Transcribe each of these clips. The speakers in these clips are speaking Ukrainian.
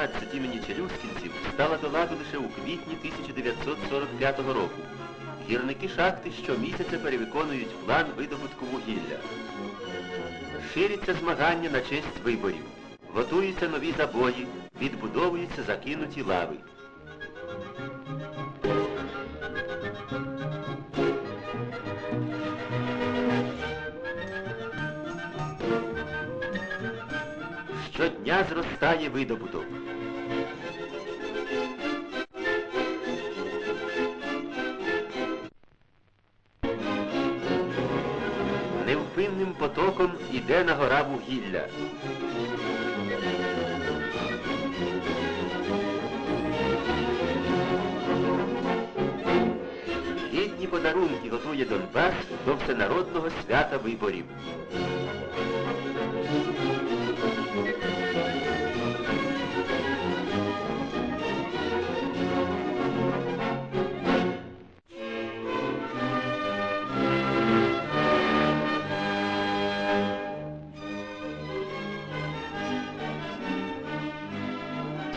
12 імені Челюскінців стала до ладу лише у квітні 1945 року. Гірники шахти щомісяця перевиконують план видобутку вугілля. Ширяться змагання на честь виборів. Готуються нові забої, відбудовуються закинуті лави. Щодня зростає видобуток. Потоком іде на гора вугілля. Гідні подарунки готує Донбас до всенародного свята виборів.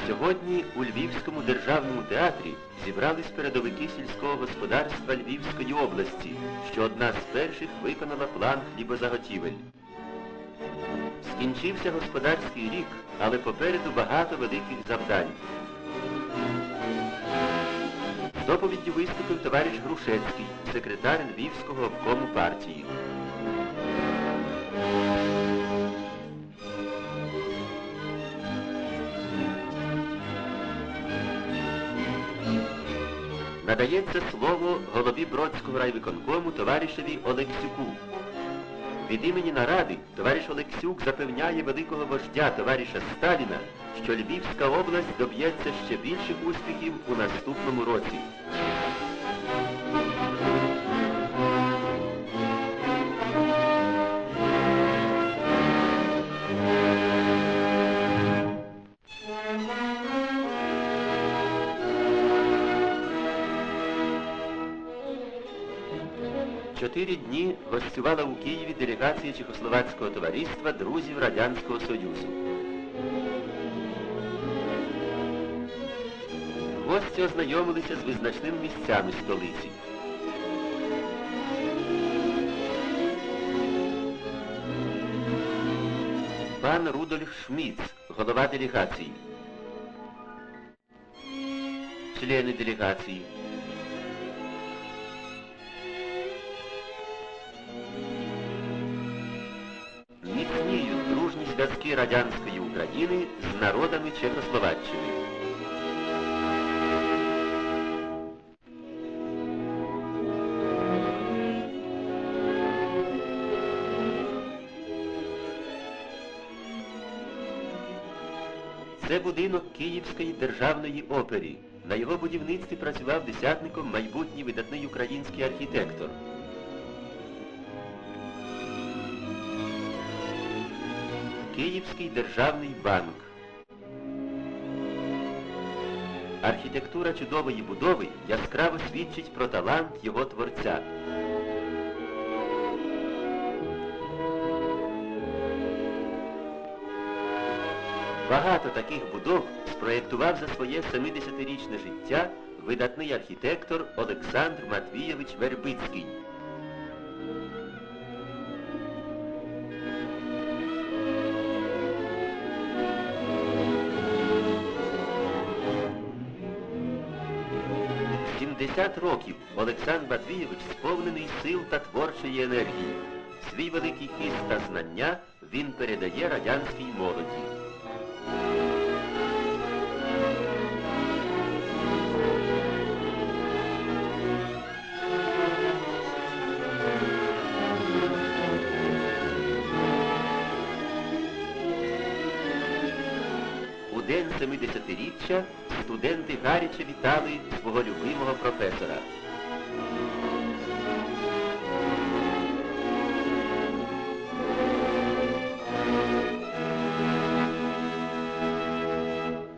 Сьогодні у Львівському державному театрі зібрались передовики сільського господарства Львівської області, що одна з перших виконала план хлібозаготівель. Скінчився господарський рік, але попереду багато великих завдань. З доповіддю виступив товариш Грушецький, секретар Львівського обкому партії. Надається слово голові Бродського райвиконкому товаришеві Олексюку. Від імені наради товариш Олексюк запевняє великого вождя товариша Сталіна, що Львівська область доб'ється ще більших успіхів у наступному році. Чотири дні гостювала у Києві делегація Чехословацького товариства друзів Радянського Союзу. Гості ознайомилися з визначними місцями столиці. Пан Рудольф Шміц, голова делегації. Члени делегації. Зв'язки радянської України з народами Чехословаччини. Це будинок Київської державної опери. На його будівництві працював десятником майбутній видатний український архітектор. Київський державний банк. Архітектура чудової будови яскраво свідчить про талант його творця. Багато таких будов спроєктував за своє 70-річне життя видатний архітектор Олександр Матвійович Вербицький. Сімдесят років Олександр Матвійович сповнений сил та творчої енергії. Свій великий хист та знання він передає радянській молоді. День 70-річчя студенти гаряче вітали свого любимого професора.